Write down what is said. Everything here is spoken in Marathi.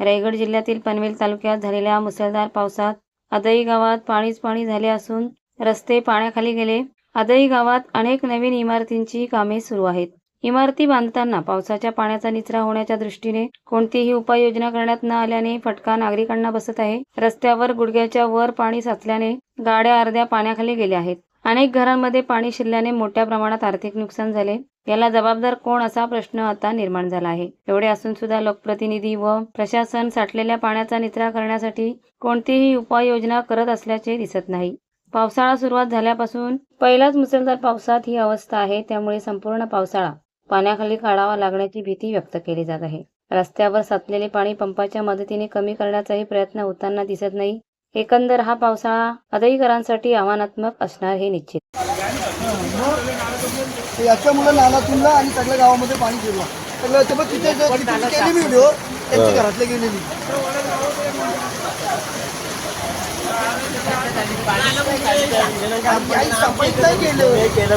रायगड जिल्ह्यातील पनवेल तालुक्यात झालेल्या मुसळधार पावसात आदई गावात पाणीच पाणी झाले असून रस्ते पाण्याखाली गेले. आदई गावात अनेक नवीन इमारतींची कामे सुरू आहेत. इमारती बांधताना पावसाच्या पाण्याचा निचरा होण्याच्या दृष्टीने कोणतीही उपाययोजना करण्यात न आल्याने फटका नागरिकांना बसत आहे. रस्त्यावर गुडघ्याच्या वर पाणी साचल्याने गाड्या अर्ध्या पाण्याखाली गेल्या आहेत. अनेक घरांमध्ये पाणी शिरल्याने मोठ्या प्रमाणात आर्थिक नुकसान झाले. याला जबाबदार कोण असा प्रश्न आता निर्माण झाला आहे. एवढे असून सुद्धा लोकप्रतिनिधी व प्रशासन साठलेल्या पाण्याचा निचरा करण्यासाठी कोणतीही उपाययोजना करत असल्याचे दिसत नाही. पावसाळा सुरुवात झाल्यापासून पहिलाच मुसळधार पावसात ही अवस्था आहे त्यामुळे संपूर्ण पावसाळा पाण्याखाली काढावा लागण्याची भीती व्यक्त केली जात आहे. रस्त्यावर साचलेले पाणी पंपाच्या मदतीने कमी करण्याचाही प्रयत्न होताना दिसत नाही. एकंदर हा पावसाळा अदईकरांसाठी आव्हानात्मक असणार हे निश्चित. याच्यामुळे नालातूनला आणि सगळ्या गावामध्ये पाणी गेलं. सगळं ते तिथे जो- तिथे केली मी व्हिडिओ त्यांच्या घरातले गेलेली. काही सफाईच नाही केलं केलं